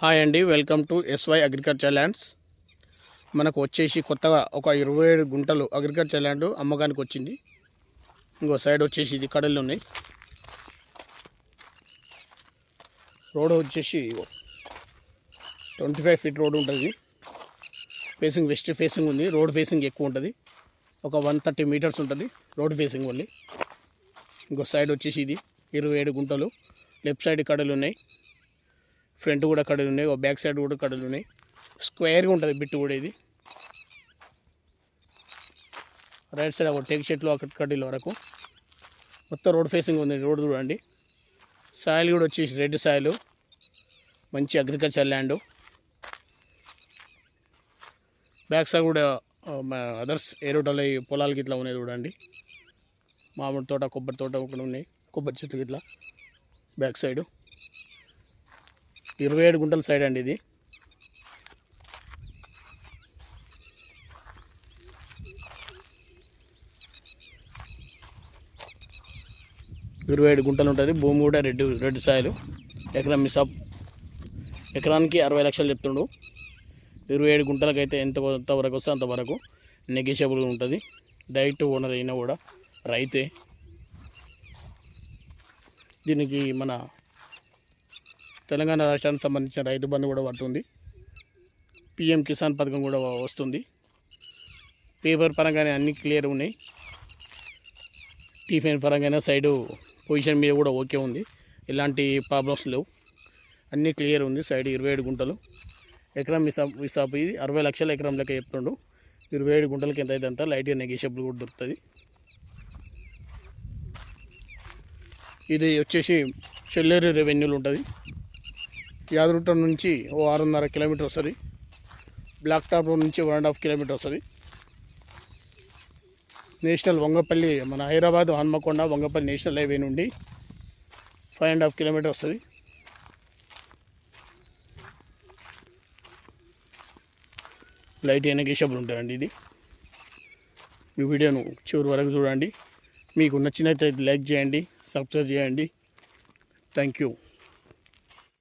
Hi అండి welcome to SY agriculture lands. మనకు వచ్చేసి కొత్తగా ఒక ఇరవై ఏడు గుంటలు అగ్రికల్చర్ ల్యాండ్ అమ్మకానికి వచ్చింది. ఇంకో సైడ్ వచ్చేసి ఇది కడలు ఉన్నాయి. రోడ్ వచ్చేసి ట్వంటీ ఫైవ్ ఫీట్ రోడ్ ఉంటుంది. ఫేసింగ్ వెస్ట్ ఫేసింగ్ ఉంది. రోడ్ ఫేసింగ్ ఎక్కువ ఉంటుంది. ఒక వన్ థర్టీ మీటర్స్ ఉంటుంది రోడ్ ఫేసింగ్ ఓన్లీ. ఇంకో సైడ్ వచ్చేసి ఇది ఇరవై ఏడు గుంటలు. లెఫ్ట్ సైడ్ కడలు ఉన్నాయి. ఫ్రంట్ కూడా కడలు ఉన్నాయి ఒక బ్యాక్ సైడ్ కూడా కడలు ఉన్నాయి. స్క్వేర్గా ఉంటుంది బిట్టు కూడా ఇది. రైట్ సైడ్ ఒక టేక్ చెట్లు అక్కడ కడ్డీల వరకు. మొత్తం రోడ్ ఫేసింగ్ ఉంది రోడ్ చూడండి. సాయిల్ కూడా వచ్చేసి రెడ్ సాయిల్. మంచి అగ్రికల్చర్ ల్యాండ్. బ్యాక్ సైడ్ కూడా అదర్స్ ఏరోటల పొలాలకి ఇట్లా ఉన్నాయి చూడండి. మామిడి తోట కొబ్బరి తోట ఒకటి ఉన్నాయి కొబ్బరి చెట్లు ఇట్లా బ్యాక్ సైడు. ఇరవై ఏడు గుంటల సైడ్ అండి ఇది. ఇరవై ఏడు గుంటలు ఉంటుంది. భూమి కూడా రెడ్ రెడ్ సాయిలు ఎకరం మిసాప్ ఎకరానికి అరవై లక్షలు చెప్తుండు. ఇరవై ఏడు గుంటలకు అయితే ఎంత వరకు వస్తే అంతవరకు నెగిషియబుల్ ఉంటుంది. డైరెక్ట్ ఓనర్ అయినా కూడా రైతే. దీనికి మన తెలంగాణ రాష్ట్రానికి సంబంధించిన రైతు బంధు కూడా పడుతుంది. పిఎం కిసాన్ పథకం కూడా వస్తుంది. పేపర్ పరంగానే అన్ని క్లియర్ ఉన్నాయి. టిఫిన్ పరంగానే సైడు పొజిషన్ మీద కూడా ఓకే ఉంది. ఎలాంటి ప్రాబ్లమ్స్ లేవు. అన్నీ క్లియర్ ఉంది సైడ్ ఇరవై ఏడు గుంటలు. ఎకరం విసాపు విసాపు ఇది అరవై లక్షల ఎకరం లెక్క చెప్తుండు. ఇరవై ఏడు గుంటలకి ఎంత అయితే అంత లైట్గా నెగేషియబుల్ కూడా దొరుకుతుంది. ఇది వచ్చేసి చెల్లేరు రెవెన్యూలు ఉంటుంది. యాదరుట నుంచి ఓ ఆరున్నర కిలోమీటర్ వస్తుంది. బ్లాక్ టాప్ రోడ్ నుంచి వన్ అండ్ హాఫ్ కిలోమీటర్ వస్తుంది. నేషనల్ వంగపల్లి మన హైదరాబాద్ హన్మకొండ వంగపల్లి నేషనల్ హైవే నుండి ఫైవ్ అండ్ హాఫ్ కిలోమీటర్ వస్తుంది. లైట్ ఎనగేషబుల్ ఉంటాయండి ఇది. ఈ వీడియోను చివరి వరకు చూడండి. మీకు నచ్చినట్లయితే లైక్ చేయండి సబ్స్క్రైబ్ చేయండి. Thank you.